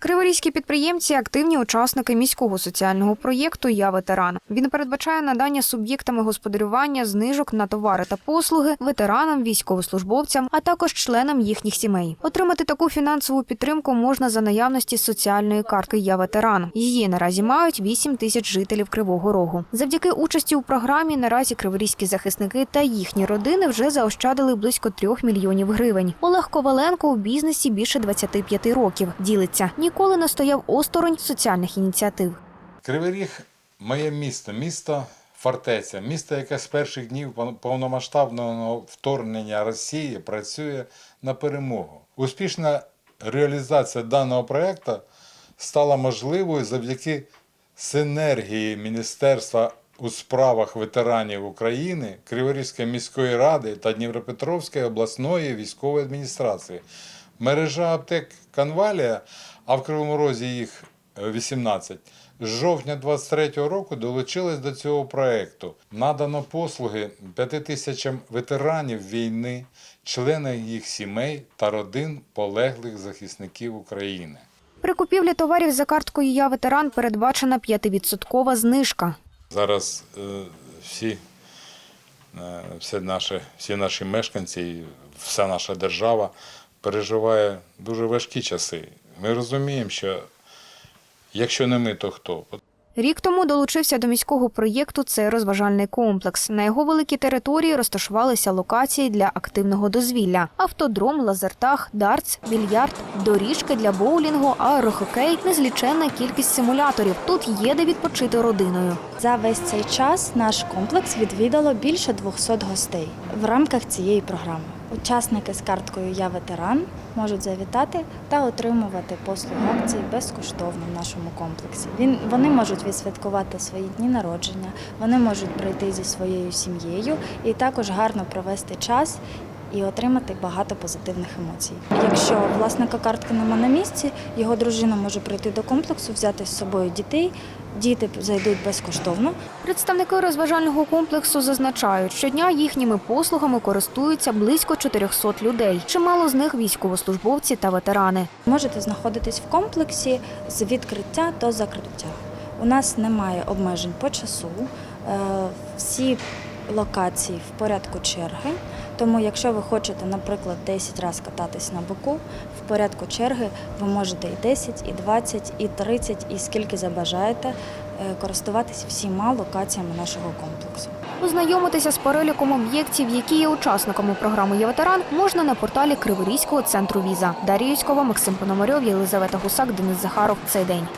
Криворізькі підприємці активні учасники міського соціального проєкту Я ветеран. Він передбачає надання суб'єктами господарювання знижок на товари та послуги ветеранам, військовослужбовцям, а також членам їхніх сімей. Отримати таку фінансову підтримку можна за наявності соціальної картки Я ветеран. Її наразі мають 8 тисяч жителів Кривого Рогу. Завдяки участі у програмі наразі криворізькі захисники та їхні родини вже заощадили близько 3 мільйонів гривень. Олег Коваленко у бізнесі більше 25 років. Ділиться ніколи не стояв осторонь соціальних ініціатив. Кривий Ріг моє місто, місто фортеця, місто, яке з перших днів повномасштабного вторгнення Росії працює на перемогу. Успішна реалізація даного проєкту стала можливою завдяки синергії Міністерства у справах ветеранів України, Криворізької міської ради та Дніпропетровської обласної військової адміністрації. Мережа аптек Канвалія, а в Кривому Розі їх е, 18, з жовтня 23-го року долучилась до цього проекту. Надано послуги 5 тисячам ветеранів війни, членів їх сімей та родин полеглих захисників України. При купівлі товарів за карткою Я ветеран передбачена 5% знижка. Зараз е, всі, е, всі, наші, всі наші мешканці, вся наша держава переживає дуже важкі часи. Ми розуміємо, що якщо не ми, то хто? Рік тому долучився до міського проєкту цей розважальний комплекс. На його великій території розташувалися локації для активного дозвілля: автодром, лазертаг, дартс, більярд, доріжки для боулінгу, аерохокей, незліченна кількість симуляторів. Тут є де відпочити родиною. За весь цей час наш комплекс відвідало більше 200 гостей в рамках цієї програми. Учасники з карткою Я ветеран можуть завітати та отримувати послуги акції безкоштовно в нашому комплексі. Він вони можуть відсвяткувати свої дні народження, вони можуть прийти зі своєю сім'єю і також гарно провести час. І отримати багато позитивних емоцій. Якщо власника картки нема на місці, його дружина може прийти до комплексу, взяти з собою дітей. Діти зайдуть безкоштовно, Представники розважального комплексу зазначають, щодня їхніми послугами користуються близько 400 людей. Чимало з них військовослужбовці та ветерани. Можете знаходитись в комплексі з відкриття до закриття. У нас немає обмежень по часу. Е, Всі локації в порядку черги. Тому, якщо ви хочете, наприклад, 10 разів кататись на боку, в порядку черги ви можете і 10, і 20, і 30, і скільки забажаєте е, користуватись всіма локаціями нашого комплексу. Ознайомитися з переліком об'єктів, які є учасниками програми «Є можна на порталі Криворізького центру віза. Дар'я Юськова, Максим Пономарьов, Єлизавета Гусак, Денис Захаров. Цей день.